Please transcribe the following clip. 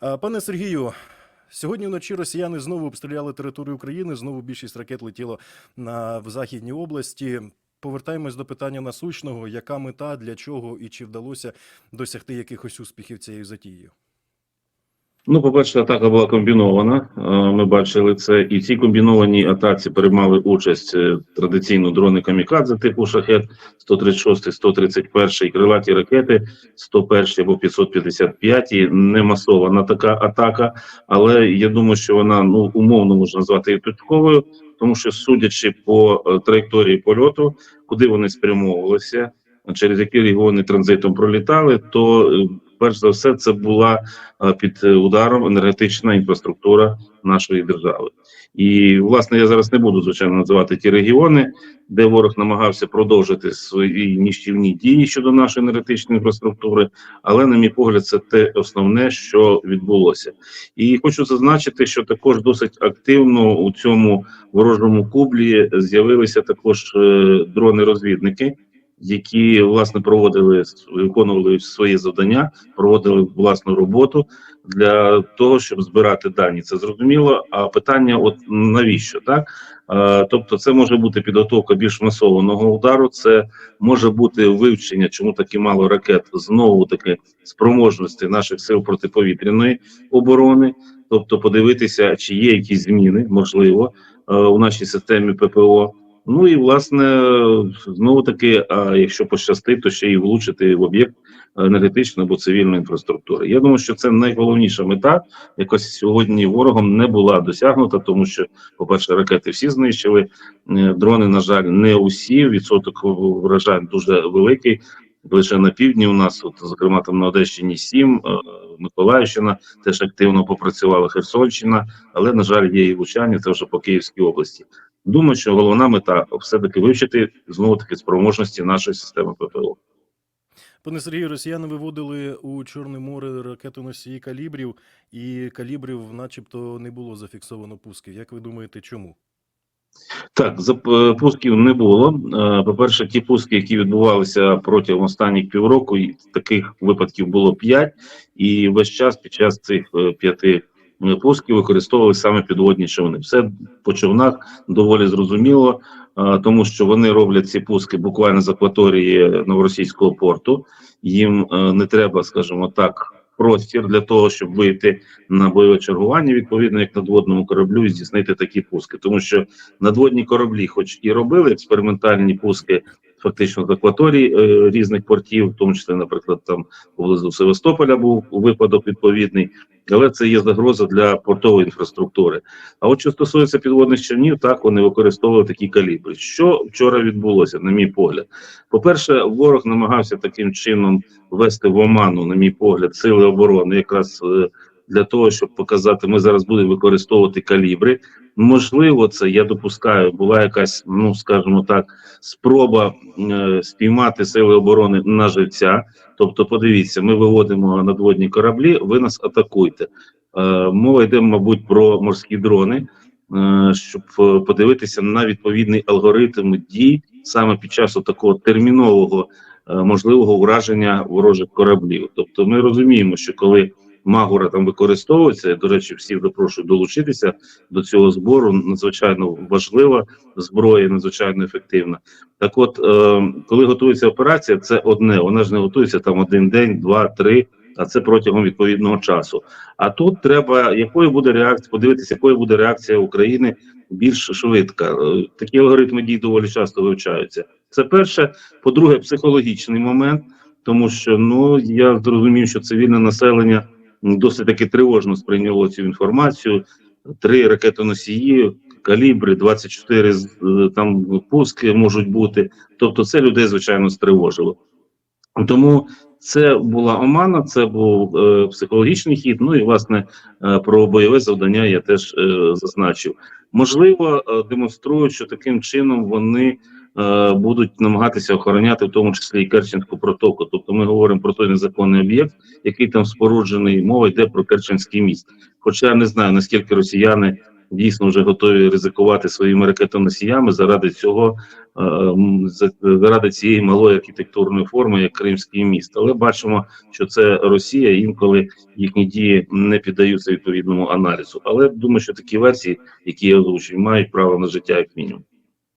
А, Пане Сергію, сьогодні вночі росіяни знову обстріляли територію України. Знову більшість ракет летіло на в західній області. Повертаємось до питання насущного: яка мета, для чого і чи вдалося досягти якихось успіхів цією затією? Ну, по-перше, атака була комбінована. Е, Ми бачили це, і в цій комбінованій атаці приймали участь е, традиційно дрони камікадзе типу шахет 136, 131 і крилаті ракети 101 або 555. Не масована така атака, але я думаю, що вона ну умовно можна назвати її точковою, тому що судячи по е, траєкторії польоту, куди вони спрямовувалися, через які регіони транзитом пролітали, то перш за все це була е, під е, ударом енергетична інфраструктура нашої держави. І власне я зараз не буду звичайно називати ті регіони, де ворог намагався продовжити свої ніщівні дії щодо нашої енергетичної інфраструктури. Але, на мій погляд, це те основне, що відбулося. І хочу зазначити, що також досить активно у цьому ворожому кублі з'явилися також е, дрони-розвідники. Які власне проводили виконували свої завдання, проводили власну роботу для того, щоб збирати дані. Це зрозуміло. А питання: от навіщо так? Тобто, це може бути підготовка більш масованого удару. Це може бути вивчення, чому такі мало ракет знову таки спроможності наших сил протиповітряної оборони. Тобто, подивитися, чи є якісь зміни, можливо, е, у нашій системі ППО. Ну і власне знову таки, а якщо пощастить, то ще й влучити в об'єкт енергетичної або цивільної інфраструктури. Я думаю, що це найголовніша мета, якось сьогодні ворогом не була досягнута, тому що, по-перше, ракети всі знищили. е, Дрони, на жаль, не усі. Відсоток вражань дуже великий. Лише на півдні у нас, от, зокрема, там на Одещині 7, е, Миколаївщина теж активно попрацювала Херсонщина, але на жаль, є і влучання. Це вже по Київській області. Думаю, що головна мета все-таки вивчити знову таки спроможності нашої системи ППО. Пане Сергію, росіяни виводили у Чорне море ракетоносії калібрів, і калібрів, начебто, не було зафіксовано пусків. Як ви думаєте, чому? Так, зап- пусків не було. Е, По-перше, ті пуски, які відбувалися протягом останніх півроку, таких випадків було п'ять, і весь час під час цих е, п'яти пусків використовували саме підводні човни. Все по човнах доволі зрозуміло, тому що вони роблять ці пуски буквально з акваторії новоросійського порту. Їм е, не треба, скажімо так, простір для того, щоб вийти на бойове чергування, відповідно як надводному кораблю, і здійснити такі пуски, тому що надводні кораблі, хоч і робили експериментальні пуски. Фактично з акваторій е, різних портів, в тому числі, наприклад, там поблизу Севастополя був випадок відповідний, але це є загроза для портової інфраструктури. А от що стосується підводних човнів, так вони використовували такі калібри. Що вчора відбулося, на мій погляд? По-перше, ворог намагався таким чином ввести в оману, на мій погляд, сили оборони, якраз е, для того, щоб показати, ми зараз будемо використовувати калібри. Можливо, це я допускаю, була якась, ну скажімо так, спроба е, спіймати сили оборони на живця. Тобто, подивіться, ми виводимо надводні кораблі, ви нас атакуйте. Е, мова йде, мабуть, про морські дрони, е, щоб е, подивитися на відповідний алгоритм дій саме під час такого термінового е, можливого враження ворожих кораблів. Тобто, ми розуміємо, що коли Магура там використовується. До речі, всіх запрошую долучитися до цього збору. Надзвичайно важлива зброя, надзвичайно ефективна. Так, от, е, коли готується операція, це одне. Вона ж не готується там один день, два, три. А це протягом відповідного часу. А тут треба якою буде реакція, подивитися, якою буде реакція України більш швидка. Е, Такі алгоритми дій доволі часто вивчаються. Це перше. По-друге, психологічний момент, тому що ну я зрозумів, що цивільне населення досить таки тривожно сприйняло цю інформацію. Три ракетоносії, калібри, 24 е, там пуски можуть бути. Тобто, це людей звичайно стривожило. Тому це була омана, це був е, психологічний хід. Ну і власне е, про бойове завдання я теж е, зазначив. Можливо, е, демонструють, що таким чином вони е, будуть намагатися охороняти, в тому числі і Керченську протоку. Тобто, ми говоримо про той незаконний об'єкт, який там споруджений. Мова йде про Керченський міст. Хоча я не знаю наскільки росіяни дійсно вже готові ризикувати своїми ракетоносіями заради цього, е, заради цієї малої архітектурної форми, як Кримський міст. Але бачимо, що це Росія, інколи їхні дії не піддаються відповідному аналізу. Але думаю, що такі версії, які я озвучив, мають право на життя як мінімум.